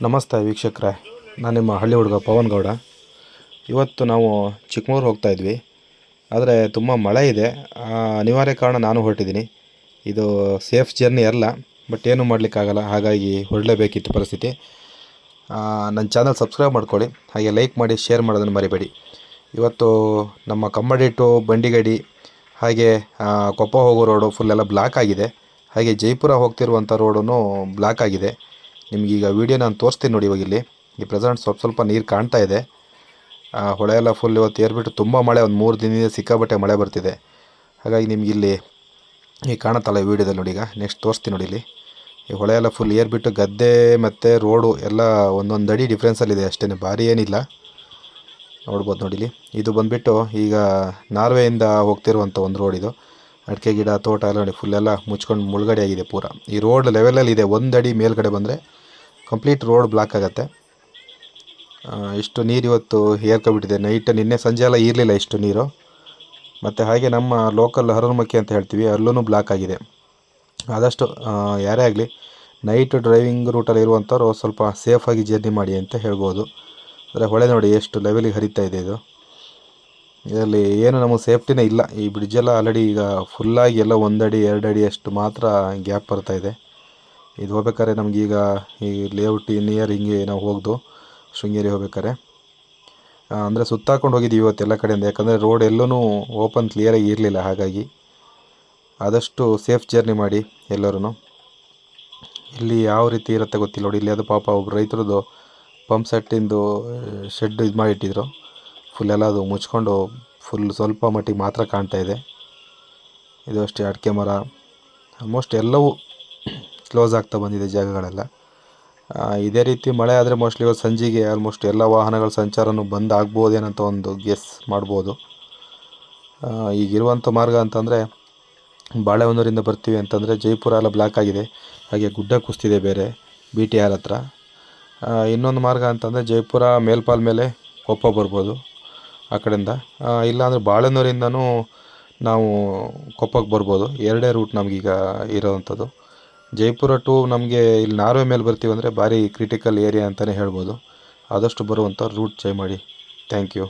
ನಮಸ್ತೆ ವೀಕ್ಷಕರ. ನಾನು ನಿಮ್ಮ ಹಳ್ಳಿ ಹುಡುಗ ಪವನ್ ಗೌಡ. ಇವತ್ತು ನಾವು ಚಿಕ್ಕಮೂರು ಹೋಗ್ತಾ ಇದ್ವಿ. ಆದರೆ ತುಂಬ ಮಳೆ ಇದೆ. ಅನಿವಾರ್ಯ ಕಾರಣ ನಾನು ಹೊರಟಿದ್ದೀನಿ. ಇದು ಸೇಫ್ ಜರ್ನಿ ಅಲ್ಲ ಬಟ್ ಏನೂ ಮಾಡಲಿಕ್ಕಾಗಲ್ಲ. ಹಾಗಾಗಿ ಹೊರಡಲೇಬೇಕಿತ್ತು ಪರಿಸ್ಥಿತಿ. ನನ್ನ ಚಾನಲ್ ಸಬ್ಸ್ಕ್ರೈಬ್ ಮಾಡ್ಕೊಳ್ಳಿ. ಹಾಗೆ ಲೈಕ್ ಮಾಡಿ ಶೇರ್ ಮಾಡೋದನ್ನು ಮರಿಬೇಡಿ. ಇವತ್ತು ನಮ್ಮ ಕಮ್ಮಡಿ ಟು ಬಂಡಿಗಡಿ, ಹಾಗೆ ಕೊಪ್ಪ ಹೋಗೋ ರೋಡು ಫುಲ್ಲೆಲ್ಲ ಬ್ಲಾಕ್ ಆಗಿದೆ. ಹಾಗೆ ಜೈಪುರ ಹೋಗ್ತಿರುವಂಥ ರೋಡೂ ಬ್ಲಾಕ್ ಆಗಿದೆ. ನಿಮಗೀಗ ವಿಡಿಯೋ ನಾನು ತೋರಿಸ್ತೀನಿ ನೋಡಿ ಇವಾಗ ಇಲ್ಲಿ. ಈ ಪ್ರೆಸೆಂಟ್ ಸ್ವಲ್ಪ ಸ್ವಲ್ಪ ನೀರು ಕಾಣ್ತಾ ಇದೆ. ಹೊಳೆ ಎಲ್ಲ ಫುಲ್ ಇವತ್ತು ಏರ್ಬಿಟ್ಟು ತುಂಬ ಮಳೆ, ಒಂದು ಮೂರು ದಿನದಿಂದ ಸಿಕ್ಕಾಬಟ್ಟೆ ಮಳೆ ಬರ್ತಿದೆ. ಹಾಗಾಗಿ ನಿಮ್ಗೆ ಇಲ್ಲಿ ಈಗ ಕಾಣುತ್ತಲ್ಲ ಈ ವಿಡಿಯೋದಲ್ಲಿ ನೋಡಿ ಈಗ. ನೆಕ್ಸ್ಟ್ ತೋರಿಸ್ತೀನಿ ನೋಡಿ ಇಲ್ಲಿ. ಈ ಹೊಳೆ ಎಲ್ಲ ಫುಲ್ ಏರ್ಬಿಟ್ಟು ಗದ್ದೆ ಮತ್ತು ರೋಡು ಎಲ್ಲ ಒಂದೊಂದು ಅಡಿ ಡಿಫ್ರೆನ್ಸಲ್ಲಿದೆ ಅಷ್ಟೇ ಭಾರಿ ಏನಿಲ್ಲ. ನೋಡ್ಬೋದು ನೋಡಿ ಇಲ್ಲಿ. ಇದು ಬಂದುಬಿಟ್ಟು ಈಗ ನಾರ್ವೆಯಿಂದ ಹೋಗ್ತಿರುವಂಥ ಒಂದು ರೋಡ್ ಇದು. ಅಡಿಕೆ ಗಿಡ, ತೋಟ ಎಲ್ಲ ನೋಡಿ ಫುಲ್ಲೆಲ್ಲ ಮುಚ್ಕೊಂಡು ಮುಳುಗಡೆ ಆಗಿದೆ ಪೂರ. ಈ ರೋಡ್ ಲೆವೆಲಲ್ಲಿ ಇದೆ. ಒಂದು ಅಡಿ ಮೇಲ್ಗಡೆ ಬಂದರೆ ಕಂಪ್ಲೀಟ್ ರೋಡ್ ಬ್ಲಾಕ್ ಆಗುತ್ತೆ. ಇಷ್ಟು ನೀರು ಇವತ್ತು ಹೇರ್ಕೊಬಿಟ್ಟಿದೆ. ನೈಟ್ ನಿನ್ನೆ ಸಂಜೆ ಎಲ್ಲ ಇರಲಿಲ್ಲ ಇಷ್ಟು ನೀರು. ಮತ್ತು ಹಾಗೆ ನಮ್ಮ ಲೋಕಲ್ ಹರರ್ಮಕ್ಕಿ ಅಂತ ಹೇಳ್ತೀವಿ ಅಲ್ಲೂ ಬ್ಲಾಕ್ ಆಗಿದೆ. ಆದಷ್ಟು ಯಾರೇ ಆಗಲಿ ನೈಟ್ ಡ್ರೈವಿಂಗ್ ರೂಟಲ್ಲಿ ಇರುವಂಥವ್ರು ಸ್ವಲ್ಪ ಸೇಫಾಗಿ ಜರ್ನಿ ಮಾಡಿ ಅಂತ ಹೇಳ್ಬೋದು. ಅಂದರೆ ಹೊಳೆ ನೋಡಿ ಎಷ್ಟು ಲೆವೆಲಿಗೆ ಹರಿತಾ ಇದೆ ಇದು. ಇದರಲ್ಲಿ ಏನು ನಮಗೆ ಸೇಫ್ಟಿನೇ ಇಲ್ಲ. ಈ ಬ್ರಿಡ್ಜೆಲ್ಲ ಆಲ್ರೆಡಿ ಈಗ ಫುಲ್ಲಾಗಿ ಎಲ್ಲ ಒಂದಡಿ ಎರಡು ಅಡಿ ಅಷ್ಟು ಮಾತ್ರ ಗ್ಯಾಪ್ ಬರ್ತಾ ಇದೆ. ಇದು ಹೋಗ್ಬೇಕಾದ್ರೆ ನಮಗೀಗ ಈ ಲೇಔಟ್ ನಿಯರ್ ಹಿಂಗೆ ನಾವು ಹೋಗ್ದು, ಶೃಂಗೇರಿ ಹೋಗ್ಬೇಕಾದ್ರೆ. ಅಂದರೆ ಸುತ್ತಾಕೊಂಡು ಹೋಗಿದ್ದೀವಿ ಇವತ್ತು ಎಲ್ಲ ಕಡೆಯಿಂದ. ಯಾಕಂದರೆ ರೋಡ್ ಎಲ್ಲೂ ಓಪನ್ ಕ್ಲಿಯರಾಗಿ ಇರಲಿಲ್ಲ, ಹಾಗಾಗಿ ಆದಷ್ಟು ಸೇಫ್ ಜರ್ನಿ ಮಾಡಿ ಎಲ್ಲರೂ ಇಲ್ಲಿ ಯಾವ ರೀತಿ ಇರುತ್ತೆ ಗೊತ್ತಿಲ್ಲ ನೋಡಿ. ಇಲ್ಲಿ ಅದು ಪಾಪ ಒಬ್ಬರು ರೈತರದ್ದು ಪಂಪ್ ಸೆಟ್ಟಿಂದು ಶೆಡ್ ಇದು ಮಾಡಿಟ್ಟಿದ್ರು. ಫುಲ್ ಎಲ್ಲ ಅದು ಮುಚ್ಕೊಂಡು ಫುಲ್ ಸ್ವಲ್ಪ ಮಟ್ಟಿಗೆ ಮಾತ್ರ ಕಾಣ್ತಾ ಇದೆ. ಇದು ಅಷ್ಟೇ ಅಡಿಕೆ ಮರ. ಆಲ್ಮೋಸ್ಟ್ ಎಲ್ಲವೂ ಕ್ಲೋಸ್ ಆಗ್ತಾ ಬಂದಿದೆ ಜಾಗಗಳೆಲ್ಲ. ಇದೇ ರೀತಿ ಮಳೆ ಆದರೆ ಮೋಸ್ಟ್ಲಿ ಇವತ್ತು ಸಂಜೆಗೆ ಆಲ್ಮೋಸ್ಟ್ ಎಲ್ಲ ವಾಹನಗಳ ಸಂಚಾರನೂ ಬಂದ್ ಆಗ್ಬೋದೇನಂತ ಒಂದು ಗೆಸ್ ಮಾಡ್ಬೋದು. ಈಗಿರುವಂಥ ಮಾರ್ಗ ಅಂತಂದರೆ ಬಾಳೆಹೊನ್ನೂರಿಂದ ಬರ್ತೀವಿ ಅಂತಂದರೆ ಜೈಪುರ ಎಲ್ಲ ಬ್ಲಾಕ್ ಆಗಿದೆ. ಹಾಗೆ ಗುಡ್ಡ ಕುಸ್ತಿದೆ ಬೇರೆ ಬಿ ಟಿ ಆರ್ ಹತ್ರ. ಇನ್ನೊಂದು ಮಾರ್ಗ ಅಂತಂದರೆ ಜೈಪುರ ಮೇಲ್ಪಾಲ್ ಮೇಲೆ ಕೊಪ್ಪ ಬರ್ಬೋದು ಆ ಕಡೆಯಿಂದ. ಇಲ್ಲಾಂದರೆ ಬಾಳೆಹೊನ್ನೂರಿಂದನೂ ನಾವು ಕೊಪ್ಪಕ್ಕೆ ಬರ್ಬೋದು. ಎರಡೇ ರೂಟ್ ನಮಗೀಗ ಇರೋವಂಥದ್ದು. ಜೈಪುರ ಟು ನಮಗೆ ಇಲ್ಲಿ ನಾರ್ವೆ ಮೇಲೆ ಬರ್ತೀವಂದರೆ ಭಾರಿ ಕ್ರಿಟಿಕಲ್ ಏರಿಯಾ ಅಂತಲೇ ಹೇಳ್ಬೋದು. ಆದಷ್ಟು ಬರುವಂಥ ರೂಟ್ ಟ್ರೈ ಮಾಡಿ. Thank you